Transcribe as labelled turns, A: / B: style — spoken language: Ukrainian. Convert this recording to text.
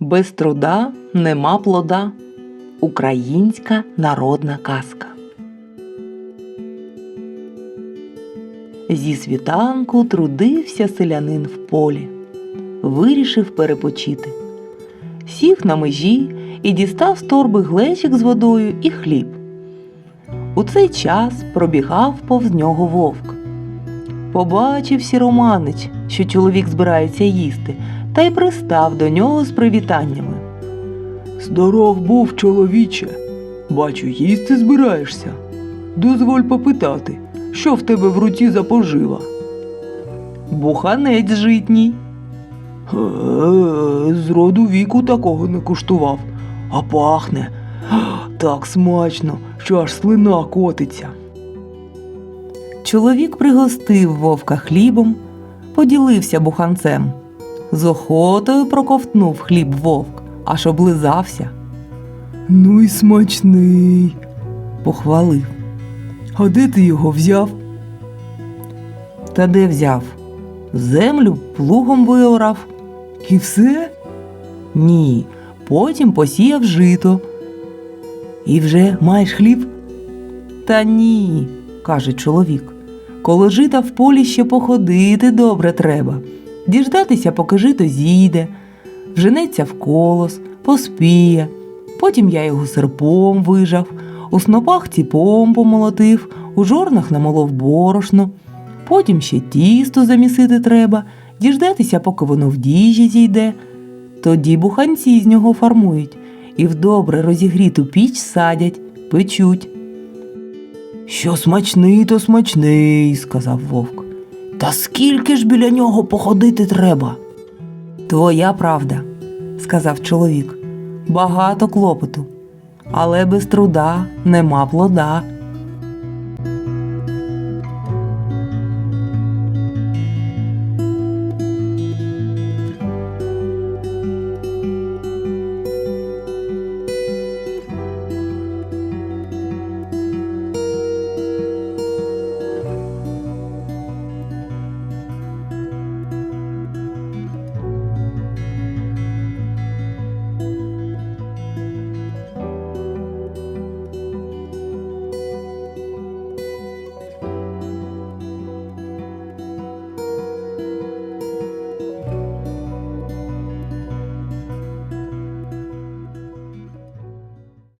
A: Без труда нема плода. Українська народна казка. Зі світанку трудився селянин в полі. Вирішив перепочити. Сів на межі і дістав з торби глечик з водою і хліб. У цей час пробігав повз нього вовк. Побачив сіроманич, що чоловік збирається їсти, та й пристав до нього з привітаннями.
B: Здоров був, чоловіче. Бачу, їсти збираєшся. Дозволь попитати, що в тебе в руці за пожива?
A: Буханець житній.
B: Е, з роду віку такого не куштував, а пахне так смачно, що аж слина котиться.
A: Чоловік пригостив вовка хлібом, поділився буханцем. З охотою проковтнув хліб вовк, аж облизався,
B: Ну й смачний.
A: похвалив.
B: А де ти його взяв?
A: Та де взяв? Землю плугом виорав.
B: І все?
A: Ні, потім посіяв жито. І вже маєш хліб? Та ні, каже чоловік. Коло жита в полі ще походити добре треба. Діждатися, поки жито зійде, вженеться в колос, поспіє. Потім я його серпом вижав, у снопах ціпом помолотив, у жорнах намолов борошно. Потім ще тісто замісити треба, діждатися, поки воно в діжі зійде. Тоді буханці з нього формують і в добре розігріту піч садять, печуть.
B: Що смачний, то смачний, сказав вовк. Та скільки ж біля нього походити треба?
A: Твоя правда, сказав чоловік. Багато клопоту, але без труда нема плода.